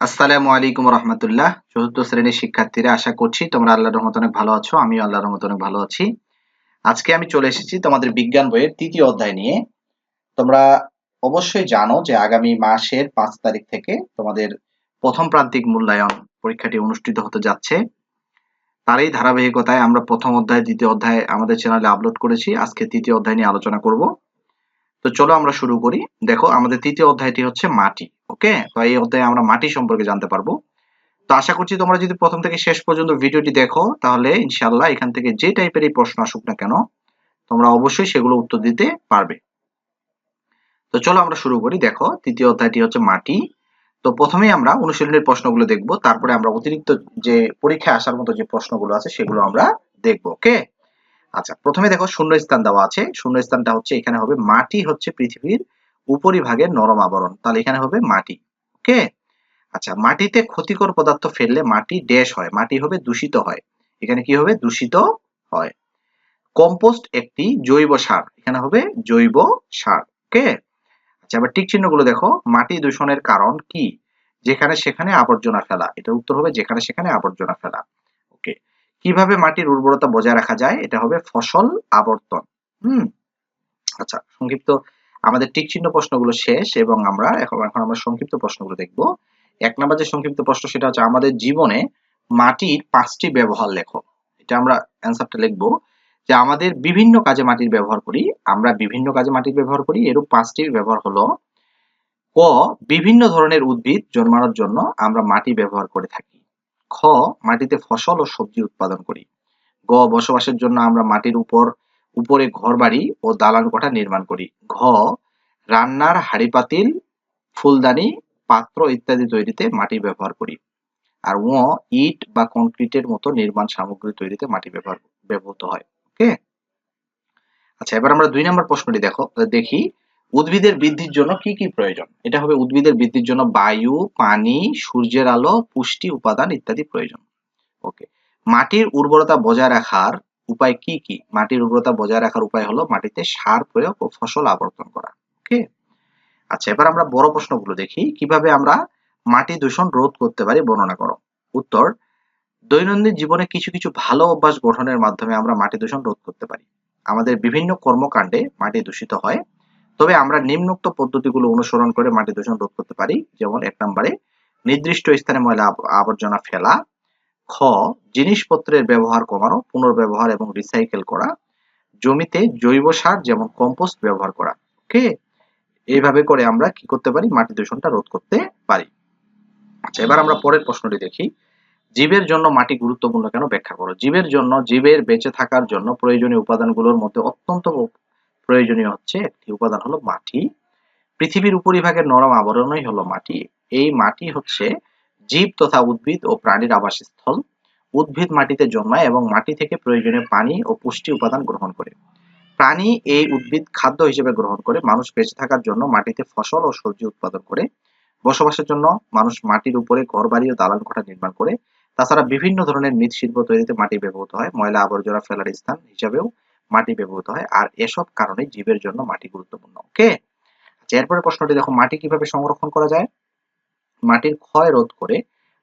আসসালামু আলাইকুম রহমতুল্লাহ। চতুর্থ শ্রেণির শিক্ষার্থীরা, আশা করছি তোমরা আল্লাহর রহমত অনেক ভালো আছো, আমিও আল্লাহর রহমত অনেক ভালো আছি। আজকে আমি চলে এসেছি তোমাদের বিজ্ঞান বইয়ের তৃতীয় অধ্যায় নিয়ে। তোমরা অবশ্যই জানো যে আগামী মাসের পাঁচ তারিখ থেকে তোমাদের প্রথম প্রান্তিক মূল্যায়ন পরীক্ষাটি অনুষ্ঠিত হতে যাচ্ছে। তারই ধারাবাহিকতায় আমরা প্রথম অধ্যায়, দ্বিতীয় অধ্যায় আমাদের চ্যানেলে আপলোড করেছি। আজকে তৃতীয় অধ্যায় নিয়ে আলোচনা করব। তো চলো আমরা শুরু করি। দেখো, আমাদের তৃতীয় অধ্যায়টি হচ্ছে মাটি। ওকে? তো এই অধ্যায়ে আমরা মাটি সম্পর্কে জানতে পারব। তো আশা করছি তোমরা যদি প্রথম থেকে শেষ পর্যন্ত ভিডিওটি দেখো, তাহলে ইনশাল্লাহ এখান থেকে যে টাইপের এই প্রশ্ন আসুক না কেন, তোমরা অবশ্যই সেগুলো উত্তর দিতে পারবে। তো চলো আমরা শুরু করি। দেখো, তৃতীয় অধ্যায়টি হচ্ছে মাটি। তো প্রথমেই আমরা অনুশীলনের প্রশ্নগুলো দেখব, তারপরে আমরা অতিরিক্ত যে পরীক্ষায় আসার মতো যে প্রশ্নগুলো আছে, সেগুলো আমরা দেখব, ওকে? আচ্ছা প্রথমে দেখো শূন্য স্থান দেওয়া আছে। শূন্য স্থানটা হচ্ছে, এখানে হবে মাটি হচ্ছে পৃথিবীর উপরিভাগের নরম আবরণ। তাহলে এখানে হবে মাটি, ওকে? আচ্ছা মাটিতে ক্ষতিকর পদার্থ ফেললে মাটি ড্যাশ হয়, মাটি হবে দূষিত হয়। এখানে কি হবে? দূষিত হয়। কম্পোস্ট একটি জৈব সার, এখানে হবে জৈব সার, ওকে? আচ্ছা আবার টিক চিহ্নগুলো দেখো। মাটি দূষণের কারণ কি? যেখানে সেখানে আবর্জনা ফেলা এটা উত্তর হবে যেখানে সেখানে আবর্জনা ফেলা, ওকে? কীভাবে মাটির উর্বরতা বজায় রাখা যায়? এটা হবে ফসল আবর্তন, হুম? আচ্ছা সংক্ষিপ্ত আমাদের টিক চিহ্ন প্রশ্নগুলো শেষ এবং আমরা এখন এখন আমরা সংক্ষিপ্ত প্রশ্নগুলো দেখব। এক নম্বর যে সংক্ষিপ্ত প্রশ্ন, সেটা হচ্ছে আমাদের জীবনে মাটির পাঁচটি ব্যবহার লেখো। এটা আমরা অ্যান্সারটা লিখব। যে আমাদের বিভিন্ন কাজে মাটির ব্যবহার করি, আমরা বিভিন্ন কাজে মাটির ব্যবহার করি, এরূপ পাঁচটি ব্যবহার হলো, ক, বিভিন্ন ধরনের উদ্ভিদ জন্মানোর জন্য আমরা মাটি ব্যবহার করে থাকি। খ, মাটিতে ফসল ও সবজি উৎপাদন করি। গ, বসবাসের জন্য আমরা মাটির উপর উপরে ঘর বাড়ি ও দালান কোঠা নির্মাণ করি। ঘ, রান্নার হাড়ি পাতিল ফুলদানি, পাত্র ইত্যাদি তৈরিতে মাটি ব্যবহার করি। আর ও ইট বা কংক্রিটের মতো নির্মাণ সামগ্রী তৈরিতে মাটি ব্যবহার, ব্যবহৃত হয়। ওকে? আচ্ছা এবার আমরা দুই নম্বর প্রশ্নটি দেখো। দেখি, উদ্ভিদের বৃদ্ধির জন্য কি কি প্রয়োজন? এটা হবে উদ্ভিদের বৃদ্ধির জন্য বায়ু, পানি, সূর্যের আলো, পুষ্টি, উপাদান ইত্যাদি প্রয়োজন। ওকে, মাটির উর্বরতা বজায় রাখার উপায় কি কি? মাটির উর্বরতা বজায় রাখার উপায় হলো মাটিতে সার প্রয়োগ ও ফসল আবর্তন করা, ওকে? আচ্ছা এবার আমরা বড় প্রশ্নগুলো দেখি। কীভাবে আমরা মাটি দূষণ রোধ করতে পারি বর্ণনা করো। উত্তর, দৈনন্দিন জীবনে কিছু কিছু ভালো অভ্যাস গঠনের মাধ্যমে আমরা মাটি দূষণ রোধ করতে পারি। আমাদের বিভিন্ন কর্মকাণ্ডে মাটি দূষিত হয়। তবে আমরা নিম্নোক্ত পদ্ধতিগুলো অনুসরণ করে মাটি দূষণ রোধ করতে পারি। যেমন এক নম্বরে নির্দিষ্ট স্থানে ময়লা আবর্জনা ফেলা খ, জিনিসপত্রের ব্যবহার কমানো, পুনর্ব্যবহার এবং রিসাইকেল করা, জমিতে জৈব সার যেমন কম্পোস্ট ব্যবহার করা ওকে এইভাবে করে আমরা কি করতে পারি? মাটি দূষণটা রোধ করতে পারি। আচ্ছা এবার আমরা পরের প্রশ্নটি দেখি। জীবের জন্য মাটি গুরুত্বপূর্ণ কেন ব্যাখ্যা করো? জীবের জন্য, জীবের বেঁচে থাকার জন্য প্রয়োজনীয় উপাদানগুলোর মধ্যে অত্যন্ত প্রয়োজনীয় হচ্ছে একটি উপাদান হলো মাটি। পৃথিবীর উপরিভাগের নরম আবরণই হলো মাটি। এই মাটি হচ্ছে জীব তথা উদ্ভিদ ও প্রাণীর আবাসস্থল। উদ্ভিদ মাটিতে জন্মায় এবং মাটি থেকে প্রয়োজনীয় পানি ও পুষ্টি উপাদান গ্রহণ করে। প্রাণী এই উদ্ভিদ খাদ্য হিসেবে গ্রহণ করে। মানুষ বেঁচে থাকার জন্য মাটিতে ফসল ও সবজি উৎপাদন করে। বসবাসের জন্য মানুষ মাটির উপরে ঘর বাড়ি ও দালান কোঠা নির্মাণ করে। তাছাড়া বিভিন্ন ধরনের মৃৎশিল্প তৈরিতে মাটি ব্যবহৃত হয়। ময়লা আবর্জনা ফেলার স্থান হিসাবেও মাটি ব্যবহৃত হয়। আর এসব কারণে জীবের জন্য মাটি গুরুত্বপূর্ণ। ওকে আচ্ছা এরপরে প্রশ্নটি, দেখো, মাটি কীভাবে সংরক্ষণ করা যায়? মাটির ক্ষয় রোধ করে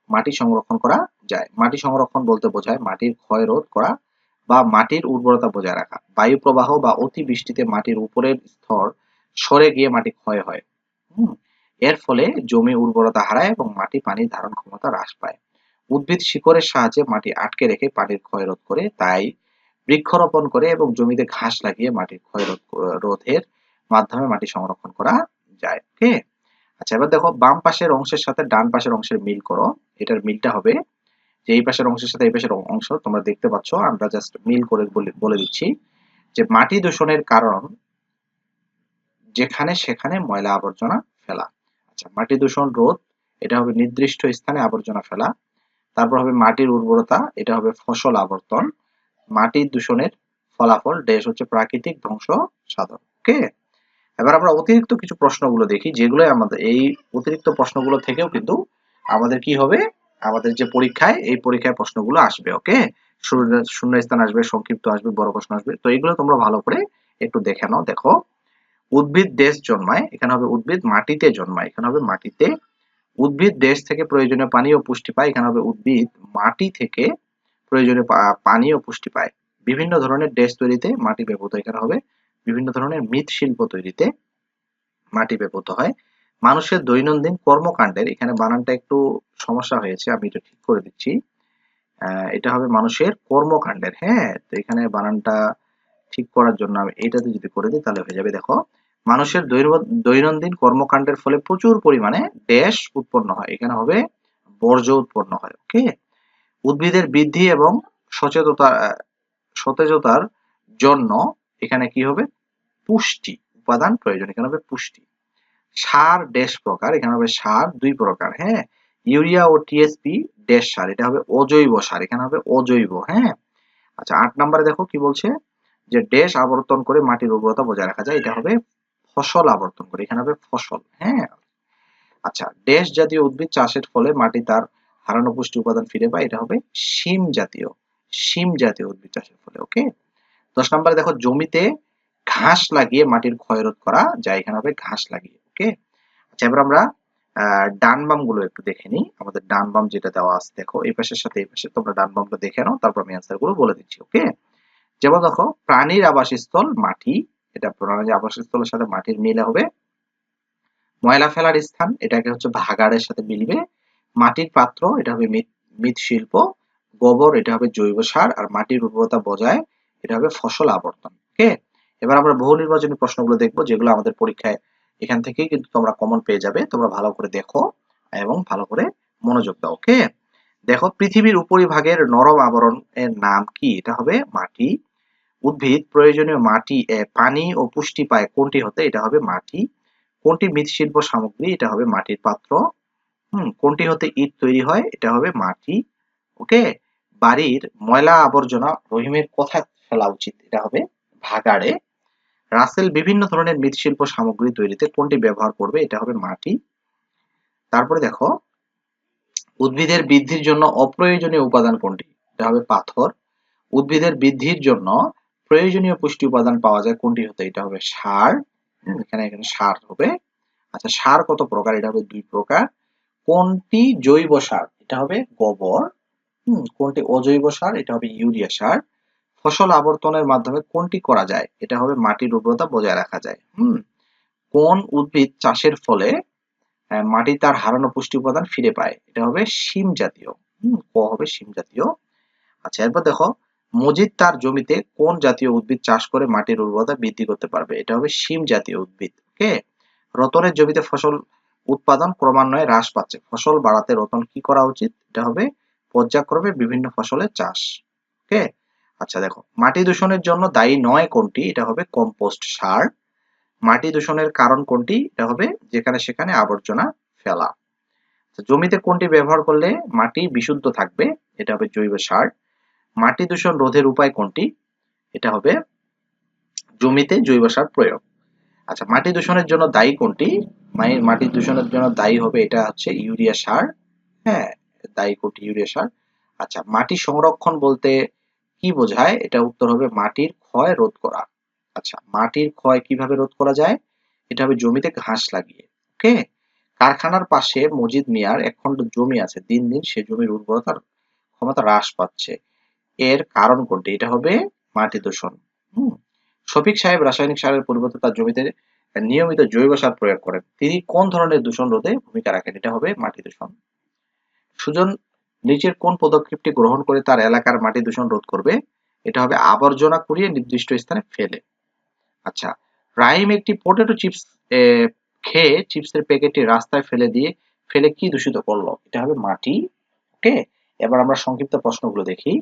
মাটি সংরক্ষণ করা যায়। মাটি সংরক্ষণ বলতে বোঝায় মাটির ক্ষয় রোধ করা বা মাটির উর্বরতা বজায় রাখা। বায়ু প্রবাহ বা অতি বৃষ্টিতে মাটির উপরের স্তর সরে গিয়ে মাটি ক্ষয় হয়। এর ফলে জমি উর্বরতা হারায় এবং মাটি পানি ধারণ ক্ষমতা হ্রাস পায়। উদ্ভিদ শিকড়ের সাহায্যে মাটি আটকে রেখে পানির ক্ষয় রোধ করে, তাই বৃক্ষরোপণ করে এবং জমিতে ঘাস লাগিয়ে মাটির ক্ষয় রোধের মাধ্যমে মাটি সংরক্ষণ করা যায়। ওকে আচ্ছা এবার দেখো বাম পাশের অংশের সাথে ডান পাশের অংশের মিল করো। এটার মিলটা হবে যে এই পাশের অংশের সাথে এই পাশের অংশ তোমরা দেখতে পাচ্ছ, আমরা জাস্ট মিল করে বলে দিচ্ছি যে মাটি দূষণের কারণ যেখানে সেখানে ময়লা আবর্জনা ফেলা। আচ্ছা মাটি দূষণ রোধ, এটা হবে নির্দিষ্ট স্থানে আবর্জনা ফেলা। তারপর হবে মাটির উর্বরতা, এটা হবে ফসল আবর্তন। মাটি দূষণের ফলাফল ড্যাশ হচ্ছে প্রাকৃতিক ধ্বংস সাধন ওকে এবার আমরা অতিরিক্ত কিছু প্রশ্নগুলো দেখি যেগুলো আমাদের, এই অতিরিক্ত প্রশ্নগুলো থেকেও কিন্তু আমাদের কি হবে? আমাদের যে পরীক্ষায়, এই পরীক্ষায় প্রশ্নগুলো আসবে, ওকে? শূন্য স্থান আসবে, সংক্ষিপ্ত আসবে, বড় প্রশ্ন আসবে। তো এগুলো তোমরা ভালো করে একটু দেখে নাও, দেখো। উদ্ভিদ দেশ জন্মায়, এখানে হবে উদ্ভিদ, মাটিতে জন্মায়, এখানে হবে মাটিতে। উদ্ভিদ দেশ থেকে প্রয়োজনীয় পানি ও পুষ্টি পায়, এখানে হবে উদ্ভিদ, মাটি থেকে প্রয়োজনীয় পানি ও পুষ্টি পায়। বিভিন্ন ধরনের দেশ তৈরিতে মাটি ব্যবহৃত এখানে হবে বিভিন্ন ধরনের মৃৎশিল্প তৈরিতে মাটি ব্যবহৃত হয়। মানুষের দৈনন্দিন কর্মকাণ্ডের এখানে বানানটা একটু সমস্যা হয়েছে, আমি এটা ঠিক করে দিচ্ছি। এটা হবে মানুষের কর্মকাণ্ডের হ্যাঁ? তো এখানে বানানটা ঠিক করার জন্য আমি এটাতে যদি করে দিই তাহলে হয়ে যাবে। দেখো, মানুষের দৈনন্দিন কর্মকাণ্ডের ফলে প্রচুর পরিমাণে দেশ উৎপন্ন হয়। এখানে হবে বর্জ্য উৎপন্ন হয়, ওকে? উদ্ভিদের বৃদ্ধি এবং সচেতনতা সতেজতার জন্য এখানে কি হবে? পুষ্টি, উপাদান প্রয়োজন এখানে হবে পুষ্টি। সার, ড্যাশ প্রকার, এখানে হবে সার, দুই প্রকার হ্যাঁ? ইউরিয়া ও টিএসপি ড্যাশ সার, এটা হবে অজৈব সার, এখানে হবে অজৈব হ্যাঁ? আচ্ছা আট নম্বরে দেখো কি বলছে? যে ড্যাশ আবর্তন করে মাটির উর্বরতা বজায় রাখা যায়, এটা হবে ফসল আবর্তন করে, এখানে হবে ফসল হ্যাঁ? আচ্ছা ড্যাশ জাতীয় উদ্ভিদ চাষের ফলে মাটি তার হারানো পুষ্টি উপাদান ফিরে পায়, এটা হবে শিম জাতীয় শিম জাতীয় উদ্ভিদ চাষের ফলে ওকে দশ নম্বরে দেখো, জমিতে ঘাস লাগিয়ে মাটির ক্ষয় রোধ করা যায় এখানে হবে ঘাস লাগিয়ে, ওকে? আচ্ছা এবার আমরা ডান বামগুলো একটু দেখে নিই। আমাদের ডান বাম যেটা দেওয়া আছে, দেখো, এই পাশের সাথে এই পাশে, তোমরা ডান বামটা দেখে নাও, তারপর আমি অ্যান্সারগুলো বলে দিচ্ছি, ওকে? যেমন দেখো, প্রাণীর আবাসস্থল মাটি, এটা প্রাণীর আবাসস্থলের সাথে মাটির মিলে হবে। ময়লা ফেলার স্থান, এটাকে হচ্ছে ভাগাড়ের সাথে মিলবে। মাটির পাত্র, এটা হবে মৃৎশিল্প। গোবর, এটা হবে জৈব সার। আর মাটির উর্বরতা বজায়, এটা হবে ফসল আবর্তন, ওকে? এবার আমরা বহু নির্বাচনী প্রশ্নগুলো দেখব, যেগুলো আমাদের পরীক্ষায় এখান থেকেই কিন্তু তোমরা কমন পেয়ে যাবে। তোমরা ভালো করে দেখো এবং ভালো করে মনোযোগ দাও, ওকে? দেখো, পৃথিবীর উপরিভাগের নরম আবরণ এর নাম কি? এটা হবে মাটি। উদ্ভিদ, প্রয়োজনীয় মাটি পানি ও পুষ্টি পায় কোনটি হতে? এটা হবে মাটি। কোনটি মৃৎশিল্প সামগ্রী? এটা হবে মাটির পাত্র। হুম, কোনটি হতে ইট তৈরি হয়? এটা হবে মাটি, ওকে? বাড়ির ময়লা আবর্জনা রহিমের কোথায় ফেলা উচিত। এটা হবে ভাগাড়ে। রাসেল বিভিন্ন ধরনের মৃৎশিল্প সামগ্রী তৈরিতে কোনটি ব্যবহার করবে, এটা হবে মাটি। তারপরে দেখো, উদ্ভিদের বৃদ্ধির জন্য অপ্রয়োজনীয় উপাদান কোনটি, এটা হবে পাথর। উদ্ভিদের বৃদ্ধির জন্য প্রয়োজনীয় পুষ্টি উপাদান পাওয়া যায় কোনটি হতে, এটা হবে সার। এখানে এখানে সার হবে। আচ্ছা সার কত প্রকার, এটা হবে দুই প্রকার। কোনটি জৈব সার, এটা হবে গোবর। কোনটি অজৈব সার, এটা হবে ইউরিয়া সার। ফসল আবর্তনের মাধ্যমে কোনটি করা যায়? এটা হবে মাটির উর্বরতা বজায় রাখা যায়। হুম? কোন উদ্ভিদ চাষের ফলে মাটি তার হারানো পুষ্টি উপাদান ফিরে পায়? এটা হবে শিম জাতীয়। ক হবে শিম জাতীয়। আচ্ছা এরপর দেখো, মজিদ তার জমিতে কোন জাতীয় উদ্ভিদ চাষ করে মাটির উর্বরতা বৃদ্ধি করতে পারবে? এটা হবে শিম জাতীয় উদ্ভিদ, ওকে? রতনের জমিতে ফসল উৎপাদন ক্রমান্বয়ে হ্রাস পাচ্ছে। ফসল বাড়াতে রতন কি করা উচিত? এটা হবে পর্যায়ক্রমে বিভিন্ন ফসলের চাষ, ওকে? আচ্ছা দেখো, মাটি দূষণের জন্য দায়ী নয় কোনটি? এটা হবে কম্পোস্ট সার। মাটি দূষণের কারণ কোনটি? এটা হবে যেখানে সেখানে আবর্জনা ফেলা। জমিতে কোনটি ব্যবহার করলে মাটি বিশুদ্ধ থাকবে? এটা হবে জৈব সার। মাটি দূষণ রোধের উপায় কোনটি? এটা হবে জমিতে জৈব সার প্রয়োগ। আচ্ছা মাটি দূষণের জন্য দায়ী কোনটি? মাটি দূষণের জন্য দায়ী হবে এটা হচ্ছে ইউরিয়া সার। হ্যাঁ দায়ী কোনটি? ইউরিয়া সার। আচ্ছা মাটি সংরক্ষণ বলতে কি বোঝায়? এটা উত্তর হবে মাটির ক্ষয় রোধ করা। আচ্ছা মাটির ক্ষয় কীভাবে রোধ করা যায়? এটা হবে জমিতে ঘাস লাগিয়ে, ওকে? কারখানার পাশে মজিদ মিয়ার এক জমি আছে। দিন দিন সে জমির উর্বরতার ক্ষমতা হ্রাস পাচ্ছে। এর কারণ কোনটি? এটা হবে মাটি দূষণ। শফিক সাহেব রাসায়নিক সারের পরিবর্তে তার জমিতে নিয়মিত জৈব সার প্রয়োগ করেন। তিনি কোন ধরনের দূষণ রোধে ভূমিকা রাখেন? এটা হবে মাটি দূষণ। সুজন নিচের কোন পদক্ষেপটি গ্রহণ করে তার এলাকার মাটি দূষণ রোধ করবে? এটা হবে আবর্জনা কুড়িয়ে নির্দিষ্ট স্থানে ফেলে। আচ্ছা রাহিম একটি পটেটো চিপস খেয়ে চিপসের প্যাকেটটি রাস্তায় ফেলে দিয়ে ফেলে কি দূষিত করল? এটা হবে মাটি, ওকে? এবার আমরা সংক্ষিপ্ত প্রশ্নগুলো দেখি।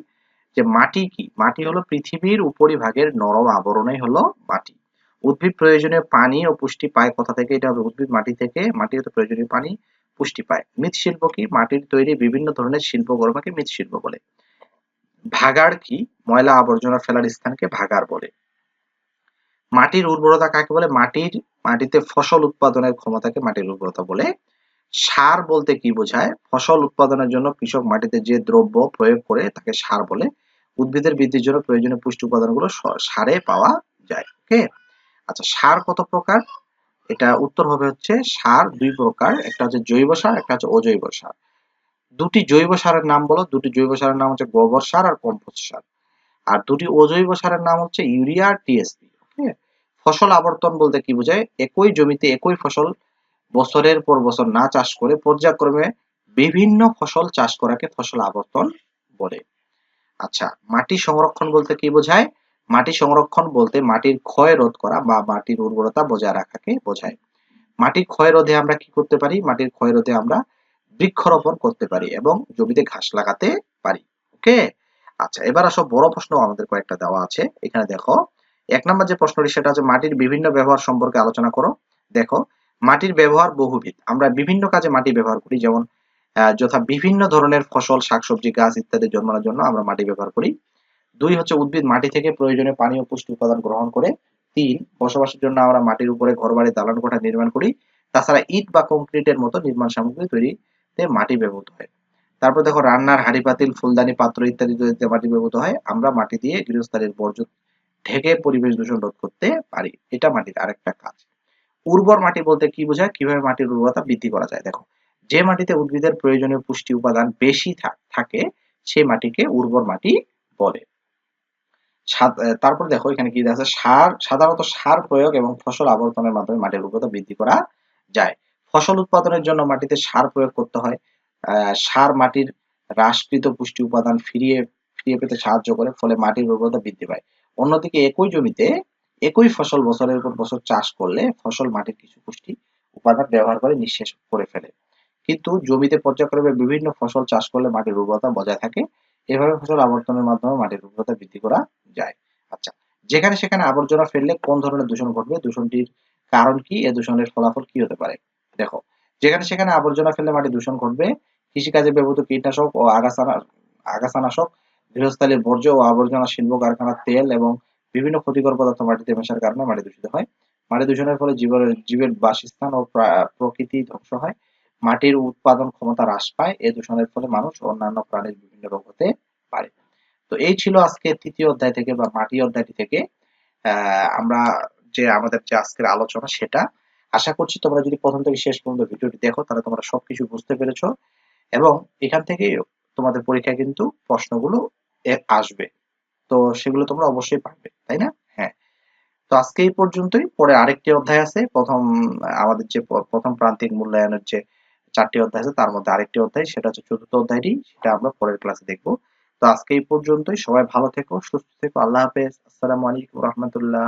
যে মাটি কি? মাটি হলো পৃথিবীর উপরিভাগের নরম আবরণই হলো মাটি। উদ্ভিদ প্রয়োজনীয় পানি ও পুষ্টি পায় কোথা থেকে? এটা হবে উদ্ভিদ মাটি থেকে। মাটি হতে প্রয়োজনীয় পানি। পুষ্টি পায়। মৃৎশিল্প কি? মাটির তৈরি বিভিন্ন ধরনের শিল্প কর্মকে মৃৎশিল্প বলে। ভাগাড় কি? ময়লা আবর্জনা ফেলার স্থানকে ভাগাড় বলে। মাটির উর্বরতা কাকে বলে? মাটির, মাটিতে ফসল উৎপাদনের ক্ষমতাকে মাটির উর্বরতা বলে। সার বলতে কি বোঝায়? ফসল উৎপাদনের জন্য কৃষক মাটিতে যে দ্রব্য প্রয়োগ করে তাকে সার বলে। উদ্ভিদের বৃদ্ধির জন্য প্রয়োজনীয় পুষ্টি উপাদানগুলো সারে পাওয়া যায়। ওকে আচ্ছা সার কত প্রকার? এটা উত্তর হবে হচ্ছে সার দুই প্রকার, একটা হচ্ছে জৈব সার, একটা হচ্ছে অজৈব সার। দুটি জৈব সারের নাম বলো, দুটি জৈব সারের নাম হচ্ছে গোবর সার আর কম্পোস্ট সার। আর দুটি অজৈব সারের নাম হচ্ছে ইউরিয়া আর টিএসপি ফসল আবর্তন বলতে কি বোঝায়? একই জমিতে একই ফসল বছরের পর বছর না চাষ করে পর্যায়ক্রমে বিভিন্ন ফসল চাষ করাকে ফসল আবর্তন বলে। আচ্ছা মাটি সংরক্ষণ বলতে কি বোঝায়? মাটি সংরক্ষণ বলতে মাটির ক্ষয় রোধ করা বা মাটির উর্বরতা বজায় রাখাকে বোঝায়। মাটির ক্ষয় রোধে আমরা কি করতে পারি? মাটির ক্ষয় রোধে আমরা বৃক্ষরোপণ করতে পারি এবং জমিতে ঘাস লাগাতে পারি। ওকে? আচ্ছা এবার আসো বড় প্রশ্ন, আমাদের কয়েকটা দেওয়া আছে। এখানে দেখো, এক নম্বর যে প্রশ্নটি, সেটা হচ্ছে মাটির বিভিন্ন ব্যবহার সম্পর্কে আলোচনা করো। দেখো, মাটির ব্যবহার বহুবিধ। আমরা বিভিন্ন কাজে মাটি ব্যবহার করি, যেমন যথা বিভিন্ন ধরনের ফসল, শাকসবজি, গাছ ইত্যাদি জন্মানোর জন্য আমরা মাটি ব্যবহার করি। দুই হচ্ছে উদ্ভিদ মাটি থেকে প্রয়োজনীয় পানি ও পুষ্টি উপাদান গ্রহণ করে। তিন, বসবাসের জন্য আমরা মাটির উপরে ঘর ঘরবাড়ি, দালান কোঠা নির্মাণ করি। তাছাড়া ইট বা কংক্রিটের মতো নির্মাণ সামগ্রী তৈরিতে মাটি ব্যবহৃত হয়। তারপর দেখো, রান্নার হাড়ি, পাতিল, ফুলদানি, পাত্র ইত্যাদি তৈরিতে মাটি ব্যবহৃত হয়। আমরা মাটি দিয়ে গৃহস্থালীর বর্জ্য ঢেকে পরিবেশ দূষণ রোধ করতে পারি। এটা মাটির আরেকটা কাজ। উর্বর মাটি বলতে কি বোঝায়? কীভাবে মাটির উর্বরতা বৃদ্ধি করা যায়? দেখো, যে মাটিতে উদ্ভিদের প্রয়োজনীয় পুষ্টি উপাদান বেশি থাকে, সে মাটিকে উর্বর মাটি বলে। তারপর দেখো এখানে কি আছে? সার, সাধারণত সার প্রয়োগ এবং ফসল আবর্তনের মাধ্যমে মাটির উর্বরতা বৃদ্ধি করা যায়। ফসল উৎপাদনের জন্য মাটিতে সার প্রয়োগ করতে হয়। সার মাটির হ্রাসকৃত পুষ্টি উপাদান ফিরিয়ে ফিরিয়ে পেতে সাহায্য করে, ফলে মাটির উর্বরতা বৃদ্ধি পায়। অন্যদিকে একই জমিতে একই ফসল বছরের পর বছর চাষ করলে ফসল মাটির কিছু পুষ্টি উপাদান ব্যবহার করে নিঃশেষ করে ফেলে। কিন্তু জমিতে পর্যায়ক্রমে বিভিন্ন ফসল চাষ করলে মাটির উর্বরতা বজায় থাকে। এভাবে ফসল আবর্তনের মাধ্যমে মাটির উর্বরতা বৃদ্ধি করা যায়। আচ্ছা যেখানে সেখানে আবর্জনা ফেললে কোন ধরনের দূষণ ঘটবে? দূষণটির কারণ কি? এ দূষণের ফলাফল কি হতে পারে? দেখো, যেখানে সেখানে আবর্জনা ফেললে মাটি দূষণ ঘটবে, কৃষিকাজে ব্যবহৃত কীটনাশক ও আগাছানা, আগাছানাশক, গৃহস্থালীর বর্জ্য ও আবর্জনা শিল্প কারখানার তেল এবং বিভিন্ন ক্ষতিকর পদার্থ মাটিতে মেশার কারণে মাটি দূষিত হয়। মাটি দূষণের ফলে জীবের জীবের বাসস্থান ও প্রকৃতি ধ্বংস হয়। মাটির উৎপাদন ক্ষমতা হ্রাস পায়, এ দূষণের ফলে মানুষ অন্যান্য প্রাণীর বিভিন্ন রোগ হতে পারে। তো এই ছিল আজকে তৃতীয় অধ্যায় থেকে বা মাটি অধ্যায়টি থেকে। আমরা যে আমাদের যে আজকের আলোচনা সেটা। আশা করছি তোমরা যদি প্রথম থেকে শেষ পর্যন্ত ভিডিওটি দেখো, তাহলে তোমরা সবকিছু বুঝতে পেরেছ। এবং এখান থেকে তোমাদের পরীক্ষায় কিন্তু প্রশ্নগুলো আসবে। তো সেগুলো তোমরা অবশ্যই পারবে, তাই না? হ্যাঁ। তো আজকে এই পর্যন্তই। পরে আরেকটি অধ্যায় আছে। প্রথম, আমাদের যে প্রথম প্রান্তিক মূল্যায়নের যে চারটি অধ্যায় আছে, তার মধ্যে আরেকটি অধ্যায়, সেটা হচ্ছে চতুর্থ অধ্যায়টি, সেটা আমরা পরের ক্লাসে দেখব। তো আজকে এই পর্যন্তই, সবাই ভালো থেকো, সুস্থ থেকো, আল্লাহ হাফেজ, আসসালামু আলাইকুম রহমতুল্লাহ।